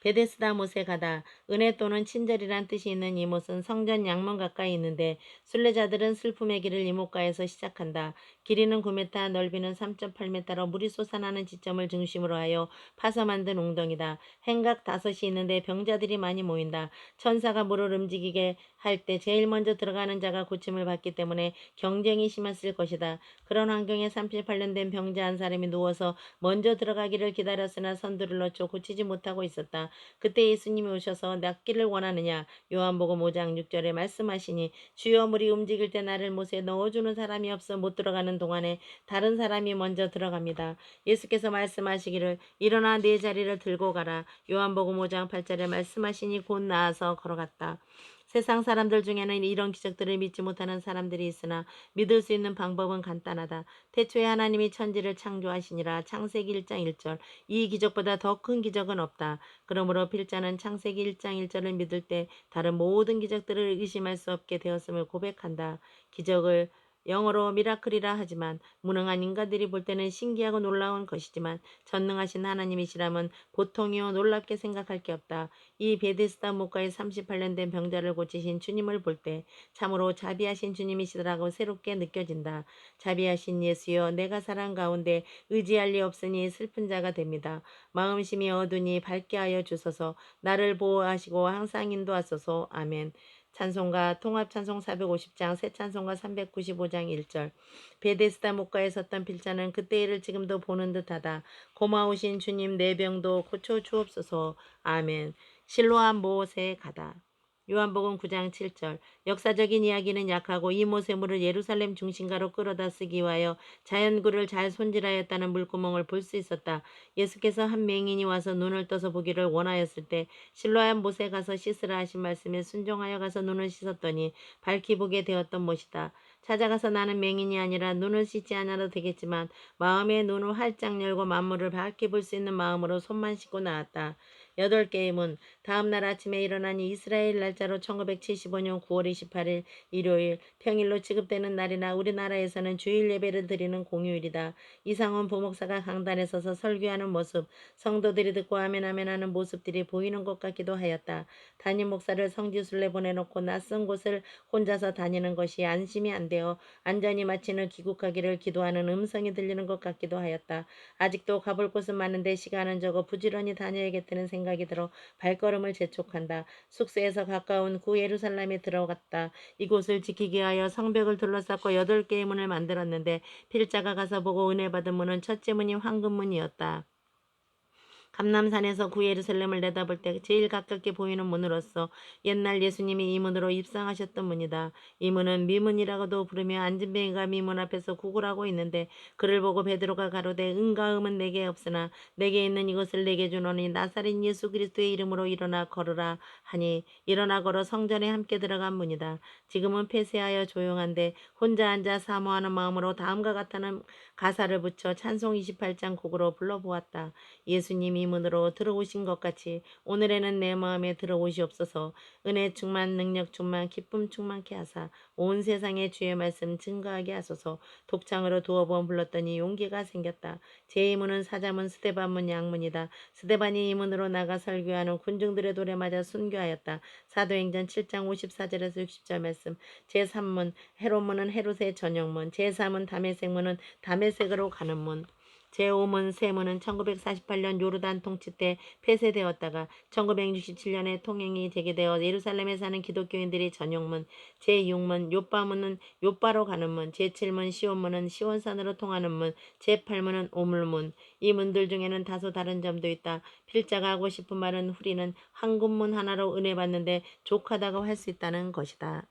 베데스다 못에 가다. 은혜 또는 친절이란 뜻이 있는 이못은 성전 양문 가까이 있는데 순례자들은 슬픔의 길을 이목가에서 시작한다. 길이는 9m, 넓이는 3.8m로 물이 솟아나는 지점을 중심으로 하여 파서 만든 웅덩이다. 행각 다섯이 있는데 병자들이 많이 모인다. 천사가 물을 움직이게 할 때 제일 먼저 들어가는 자가 고침을 받기 때문에 경쟁이 심했을 것이다. 그런 환경에 38년 된 병자 한 사람이 누워서 먼저 들어가기를 기다렸으나 선두를 놓쳐 고치지 못하고 있었다. 그때 예수님이 오셔서 낫기를 원하느냐 요한복음 5장 6절에 말씀하시니 주여 물이 움직일 때 나를 못에 넣어주는 사람이 없어 못 들어가는 동안에 다른 사람이 먼저 들어갑니다. 예수께서 말씀하시기를 일어나 네 자리를 들고 가라 요한복음 5장 8절에 말씀하시니 곧 나아서 걸어갔다. 세상 사람들 중에는 이런 기적들을 믿지 못하는 사람들이 있으나 믿을 수 있는 방법은 간단하다. 태초에 하나님이 천지를 창조하시니라 창세기 1장 1절. 이 기적보다 더 큰 기적은 없다. 그러므로 필자는 창세기 1장 1절을 믿을 때 다른 모든 기적들을 의심할 수 없게 되었음을 고백한다. 기적을 영어로 미라클이라 하지만 무능한 인간들이 볼 때는 신기하고 놀라운 것이지만 전능하신 하나님이시라면 보통이요 놀랍게 생각할 게 없다. 이 베데스다 목가에 38년 된 병자를 고치신 주님을 볼 때 참으로 자비하신 주님이시더라고 새롭게 느껴진다. 자비하신 예수여 내가 사랑 가운데 의지할 리 없으니 슬픈 자가 됩니다. 마음심이 어두니 밝게 하여 주소서 나를 보호하시고 항상 인도하소서 아멘. 찬송가 통합찬송 450장 새 찬송가 395장 1절 베데스다 목가에 섰던 필자는 그때 일을 지금도 보는 듯하다. 고마우신 주님 내 병도 고쳐 주옵소서. 아멘. 실로암 모세 가다. 요한복음 9장 7절 역사적인 이야기는 약하고 이 모세물을 예루살렘 중심가로 끌어다 쓰기 위하여 자연구를 잘 손질하였다는 물구멍을 볼 수 있었다. 예수께서 한 맹인이 와서 눈을 떠서 보기를 원하였을 때 실로암 못에 가서 씻으라 하신 말씀에 순종하여 가서 눈을 씻었더니 밝히 보게 되었던 못이다. 찾아가서 나는 맹인이 아니라 눈을 씻지 않아도 되겠지만 마음의 눈을 활짝 열고 만물을 밝게 볼수 있는 마음으로 손만 씻고 나왔다. 여덟 개의 문. 다음 날 아침에 일어나니 이스라엘 날짜로 1975년 9월 28일 일요일 평일로 취급되는 날이나 우리나라에서는 주일 예배를 드리는 공휴일이다. 이상원 부목사가 강단에 서서 설교하는 모습, 성도들이 듣고 아멘 아멘 하는 모습들이 보이는 것 같기도 하였다. 담임 목사를 성지순례 보내놓고 낯선 곳을 혼자서 다니는 것이 안심이 안 되어 안전히 마치는 귀국하기를 기도하는 음성이 들리는 것 같기도 하였다. 아직도 가볼 곳은 많은데 시간은 적어 부지런히 다녀야겠다는 생각 이 들어 발걸음을 재촉한다. 숙소에서 가까운 구 예루살렘에 들어갔다. 이곳을 지키기 위하여 성벽을 둘러싸고 여덟 개의 문을 만들었는데 필자가 가서 보고 은혜 받은 문은 첫째 문이 황금문이었다. 감남산에서 구예루살렘을 내다볼 때 제일 가깝게 보이는 문으로서 옛날 예수님이 이 문으로 입성하셨던 문이다. 이 문은 미문이라고도 부르며 안진뱅이가 미문 앞에서 구걸하고 있는데 그를 보고 베드로가 가로되 은과 음은 내게 없으나 내게 있는 이것을 내게 주노니 나사렛 예수 그리스도의 이름으로 일어나 걸으라 하니 일어나 걸어 성전에 함께 들어간 문이다. 지금은 폐쇄하여 조용한데 혼자 앉아 사모하는 마음으로 다음과 같다는 가사를 붙여 찬송 28장 곡으로 불러보았다. 예수님이 문으로 들어오신 것 같이 오늘에는 내 마음에 들어오시옵소서 은혜 충만 능력 충만 기쁨 충만케 하사 온 세상에 주의 말씀 증거하게 하소서 독창으로 두어 번 불렀더니 용기가 생겼다. 제 이문은 사자문 스데반문 양문이다. 스데반이 이 문으로 나가 설교하는 군중들의 돌에 맞아 순교하였다. 사도행전 7장 54절에서 60절 말씀 제3문 헤롯문은 헤롯의 전용문 제3문 담에색문은 담에색으로 가는 문 제5문 세문은 1948년 요르단 통치 때 폐쇄되었다가 1967년에 통행이 재개되어 예루살렘에 사는 기독교인들이 전용문, 제6문 요빠문은 요빠로 가는 문, 제7문 시온문은 시온산으로 통하는 문, 제8문은 오물문. 이 문들 중에는 다소 다른 점도 있다. 필자가 하고 싶은 말은 후리는 한국문 하나로 은혜 받는데 족하다고 할 수 있다는 것이다.